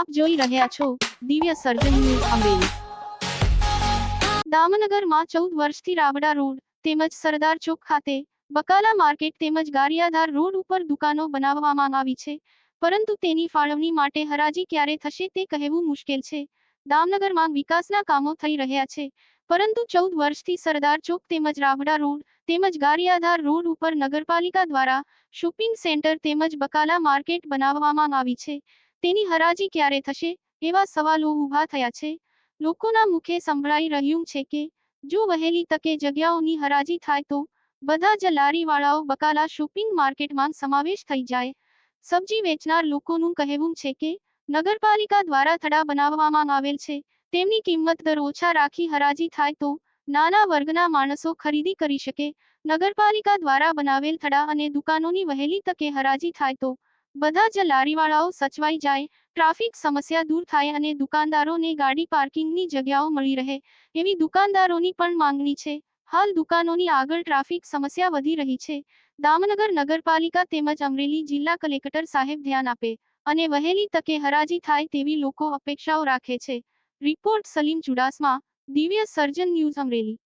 આપ જોઈ રહ્યા છો દિવ્ય સર્જન ન્યૂઝ અમરેલી દામનગરમાં ચૌદ વર્ષથી રાબડા રોડ તેમજ સરદાર ચોક ખાતે બકાલા માર્કેટ તેમજ ગારિયાધાર રોડ ઉપર દુકાનો બનાવવામાં આવી છે. પરંતુ તેની ફાળવણી માટે હરાજી ક્યારે થશે તે કહેવું મુશ્કેલ છે. દામનગરમાં વિકાસના કામો થઈ રહ્યા છે. પરંતુ ચૌદ વર્ષથી સરદાર ચોક તેમજ રાવડા રોડ તેમજ ગારિયાધાર રોડ ઉપર નગરપાલિકા દ્વારા શોપિંગ સેન્ટર તેમજ બકાલા માર્કેટ બનાવવામાં આવી છે. તેની હરાજી ક્યારે થશે? એવા સવાલો ઊભા થયા છે. લોકોના મુખે સંભળાઈ રહ્યું છે કે, જો વહેલી તકે જગ્યાઓની હરાજી થાય તો, બધા જ લારીવાળાઓ બકાલા શોપિંગ માર્કેટમાં સમાવેશ થઈ જાય. સબ્જી વેચનાર લોકોનું કહેવું છે કે, નગરપાલિકા દ્વારા થડા બનાવવામાં આવેલ છે. તેમની કિંમત દર ઓછા રાખી હરાજી થાય તો, નાના વર્ગના માણસો ખરીદી કરી શકે. નગરપાલિકા દ્વારા બનાવેલ થડા અને દુકાનોની વહેલી તકે હરાજી થાય તો બધા જ લારીવાળાઓ સચવાઈ જાય, ટ્રાફિક સમસ્યા દૂર થાય અને દુકાનદારોને ગાડી પાર્કિંગની જગ્યાઓ મળી રહે, એવી દુકાનદારોની પણ માંગણી છે. હાલ દુકાનોની આગળ ટ્રાફિક સમસ્યા વધી રહી છે. દામનગર નગરપાલિકા તેમજ અમરેલી જિલ્લા કલેક્ટર સાહેબ ધ્યાન આપે અને વહેલી તકે હરાજી થાય તેવી લોકો અપેક્ષાઓ રાખે છે. રિપોર્ટ સલીમ ચુડાસમા, દિવ્ય સર્જન ન્યૂઝ અમરેલી.